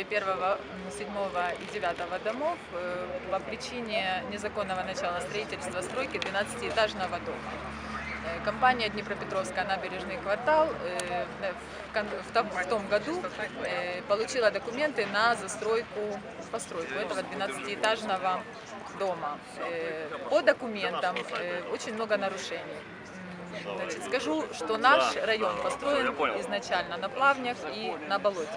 жители первого, седьмого и девятого домов э, по причине незаконного начала строительства стройки 12-этажного дома. Э, Компания Днепропетровская набережный квартал э, в том- году получила документы на застройку, постройку этого 12-этажного дома. По документам очень много нарушений. Значит, скажу, что наш район построен изначально на плавнях и на болоте.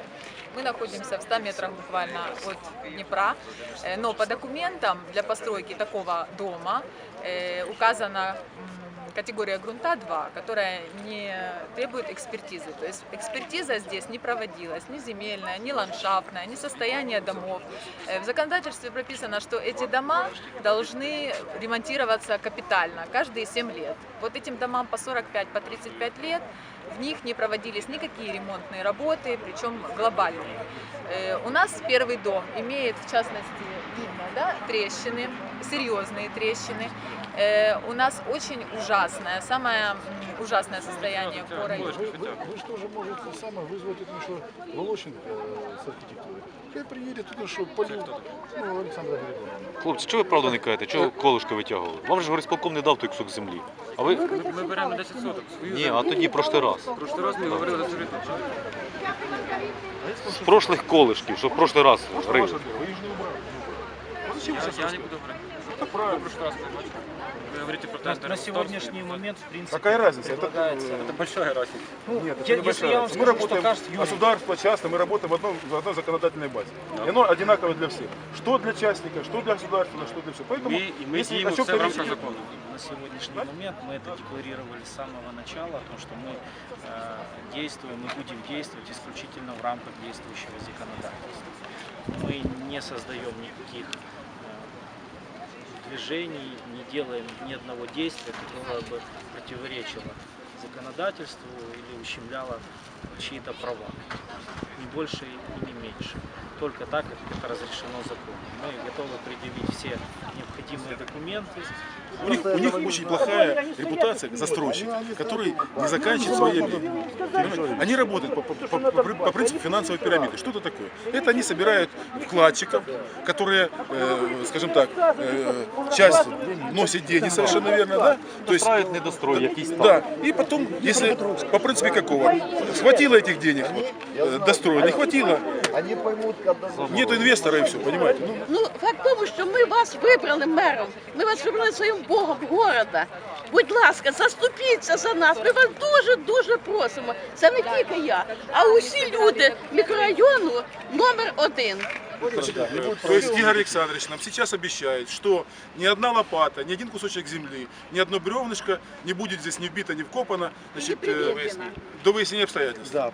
Мы находимся в 100 метрах буквально от Днепра, э, но по документам для постройки такого дома э, указана м, категория грунта 2, которая не требует экспертизы. То есть экспертиза здесь не проводилась, ни земельная, ни ландшафтная, ни состояние домов. Э, В законодательстве прописано, что эти дома должны ремонтироваться капитально каждые 7 лет. Вот этим домам по 45, по 35 лет в них не проводились никакие ремонтные работы, причем глобальные. Э, У нас первый дом имеет, в частности, видно, да, трещины, серьезные трещины. Э, У нас очень ужасное, самое м, ужасное состояние по району. Вы, вы, вы же тоже можете самое вызвать это, что Волошин э, с архитектурой. Хай приедет туда, что полю, ну, Александра Григорьевна. Хлопці, чого ви правду не кажете? Чого колишки витягували? Вам же горисполком не дав той кусок землі. А ви. Ми беремо 10 соток. Свою Ні, а тоді прошлий раз. Прошлий раз ми говорили за жити. З прошлих колишків, що в прошлий раз Что рили. ваше дело? Вы их же не убрали. Ну, зачем вы Я, сейчас я не рассказываете? буду говорити. Это правильно. Прошлый раз мы бачили. Ви говорите про На, тендер. на сегодняшний момент, в принципе, Какая разница? Это, предлагается- э, Це большая разниця. Ну, Нет, это я- небольшая если я вам разница. Мы скажу, что работаем кажется, Юрий, государство, частно, мы работаем в, одном, в одной законодательной базе. И оно одинаково для всех. Что для частника, что для государства, что для всего. Поэтому, Ми, і ми если діємо о чем все в рамках говорить- закону. на сегодняшний момент мы это декларировали с самого начала, о том, что мы э, действуем и будем действовать исключительно в рамках действующего законодательства. Мы не создаем никаких э, движений, не делаем ни одного действия, которое бы противоречило законодательству или ущемляло чьи-то права. Ни больше и не меньше. Только так, как это разрешено законом. Мы готовы предъявить все необходимые документы. У них, у них очень плохая репутация застройщика, который не заканчивает свои объекты. Понимаете? Они работают по, по- по- по при- по принципу финансовой пирамиды. Что это такое? Это они собирают вкладчиков, которые, э, скажем так, э, часть носит деньги совершенно верно, да? То есть, Достроїть, не достроїть, якийсь там. да, и потом, если по принципе какого, хватило этих денег, вот, э, достроили, не хватило, Они поймут, когда нету инвестора и все, понимаете? Ну, Ну, факт в тому, що ми вас вибрали мером. Ми вас вибрали своїм богом города. Будь ласка, заступіться за нас. Ми вас дуже дуже просимо. Це не тільки я, а усі люди мікрорайону номер один. Значит, то есть Игорь Александрович нам сейчас обещает, что ни одна лопата, ни один кусочек земли, ни одно бревнышко не будет здесь ни вбито, ни вкопано значит, э, до выяснения обстоятельств. Да,